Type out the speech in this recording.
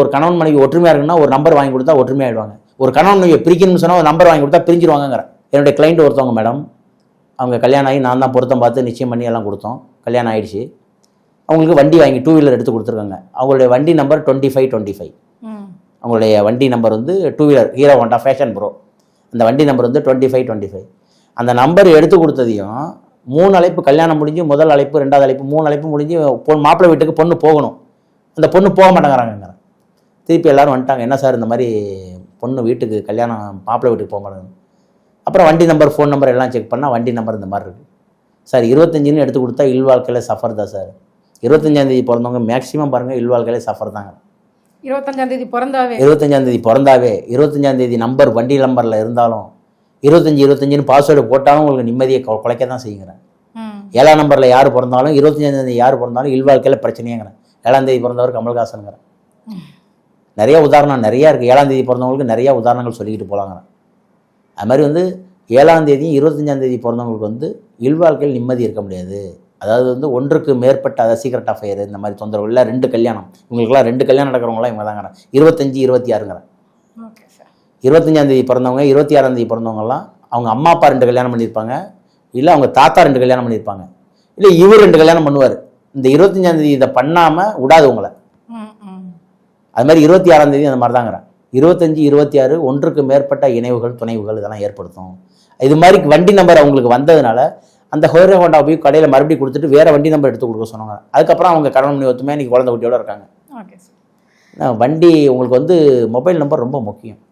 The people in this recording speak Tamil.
ஒரு கணவன் மனைவி ஒற்றுமையாக இருக்குன்னா ஒரு நம்பர் வாங்கி கொடுத்தா ஒற்றுமையாயிடுவாங்க ஒரு கணவன் மனைவி பிரிக்கணும்னு சொன்னால் ஒரு நம்பர் வாங்கி கொடுத்தா பிரிஞ்சிருவாங்கங்கிற. என்னுடைய கிளைண்ட் ஒருத்தவங்க மேடம் அவங்க கல்யாணம் ஆகி நான் தான் பொருத்தம் பார்த்து நிச்சயம் பண்ணி எல்லாம் கொடுத்தோம். கல்யாணம் ஆயிடுச்சு. அவங்களுக்கு வண்டி வாங்கி டூ வீலர் எடுத்து கொடுத்துருக்காங்க. அவங்களுடைய வண்டி number twenty five twenty five அவங்களுடைய வண்டி நம்பர் வந்து two wheeler Hero Honda Passion Pro அந்த வண்டி நம்பர் வந்து டுவெண்ட்டி ஃபைவ் டுவெண்ட்டி ஃபைவ் அந்த நம்பர் எடுத்து கொடுத்ததையும் மூணு அழைப்பு கல்யாணம் முடிஞ்சு முதல் அழைப்பு ரெண்டாவது அழைப்பு மூணு அழைப்பு முடிஞ்சு பொண்ணு மாப்பிள்ளை வீட்டுக்கு பொண்ணு போகணும். அந்த பொண்ணு போக மாட்டேங்கிறாங்க திருப்பி எல்லாரும் வந்துட்டாங்க. என்ன சார் இந்த மாதிரி பொண்ணு வீட்டுக்கு கல்யாணம் மாப்பிள்ளை வீட்டுக்கு போக மாட்டேங்குது அப்புறம் வண்டி நம்பர் ஃபோன் நம்பர் எல்லாம் செக் பண்ணால் வண்டி நம்பர் இந்த மாதிரி இருக்குது சார் இருபத்தஞ்சுன்னு எடுத்து கொடுத்தா இல்வாழ்க்கையில் சஃபர் தான் சார். இருபத்தஞ்சாந்தேதி பிறந்தவங்க மேக்ஸிமம் பாருங்கள் இல்வாழ்க்கையில் சஃபர் தாங்க. இருபத்தஞ்சாம் தேதி பிறந்தாவே? இருபத்தஞ்சாம் தேதி பிறந்தாவே இருபத்தஞ்சாம் தேதி நம்பர் வண்டி நம்பரில் இருந்தாலும் இருபத்தஞ்சி இருபத்தஞ்சுன்னு பாஸ்வேர்டு போட்டாலும் உங்களுக்கு நிம்மதியை குலைக்க தான் செய்யுங்கிறேன். ஏழாம் நம்பரில் யார் பிறந்தாலும் இருபத்தஞ்சாம் தேதி யார் பிறந்தாலும் இல்வாழ்க்கையில் பிரச்சனையாங்கிறேன். ஏழாம் தேதி பிறந்தவர் கமல்ஹாசனுங்கிறேன். நிறைய உதாரணம் நிறையா இருக்குது ஏழாம் தேதி பிறந்தவங்களுக்கு நிறைய உதாரணங்கள் சொல்லிக்கிட்டு போகலாங்கிறேன் அது மாதிரி வந்து ஏழாம் தேதியும் இருபத்தஞ்சாம் தேதி பிறந்தவங்களுக்கு வந்து இல்வாழ்க்கையில் நிம்மதி இருக்க முடியாது. அதாவது வந்து ஒன்றுக்கு மேற்பட்ட அதை சீக்கிரட் அஃபையர் இந்த மாதிரி தொந்தரவு இல்லை ரெண்டு கல்யாணம். இவங்களுக்குலாம் ரெண்டு கல்யாணம் நடக்கிறவங்களாம் இவங்க தாங்கிறேன் இருபத்தஞ்சி இருபத்தி ஆறுங்கிறேன். இருபத்தஞ்சாம் தேதி பிறந்தவங்க இருபத்தி ஆறாம் தேதி பிறந்தவங்கலாம் அவங்க அம்மா அப்பா ரெண்டு கல்யாணம் பண்ணியிருப்பாங்க. இல்லை அவங்க தாத்தா ரெண்டு கல்யாணம் பண்ணியிருப்பாங்க. இல்லை இவர் ரெண்டு கல்யாணம் பண்ணுவார். இந்த இருபத்தஞ்சாம் தேதி இதை பண்ணாமல் விடாது உங்களை. அது மாதிரி இருபத்தி ஆறாம் தேதி அந்த மாதிரி தாங்கிறேன். இருபத்தஞ்சி இருபத்தி ஆறு ஒன்றுக்கு மேற்பட்ட இணைவுகள் துணைவுகள் இதெல்லாம் ஏற்படுத்தும். இது மாதிரி வண்டி நம்பர் அவங்களுக்கு வந்ததுனால அந்த ஹோரே ஹோண்டா போய் கடையில் மறுபடியும் கொடுத்துட்டு வேற வண்டி நம்பர் எடுத்து கொடுக்க சொன்னாங்க. அதுக்கப்புறம் அவங்க கடன் பண்ணி ஒத்துமையாக இன்னைக்கு குழந்தை குட்டியோட இருக்காங்க. ஓகே சார் ஆனா, வண்டி உங்களுக்கு வந்து மொபைல் நம்பர் ரொம்ப முக்கியம்.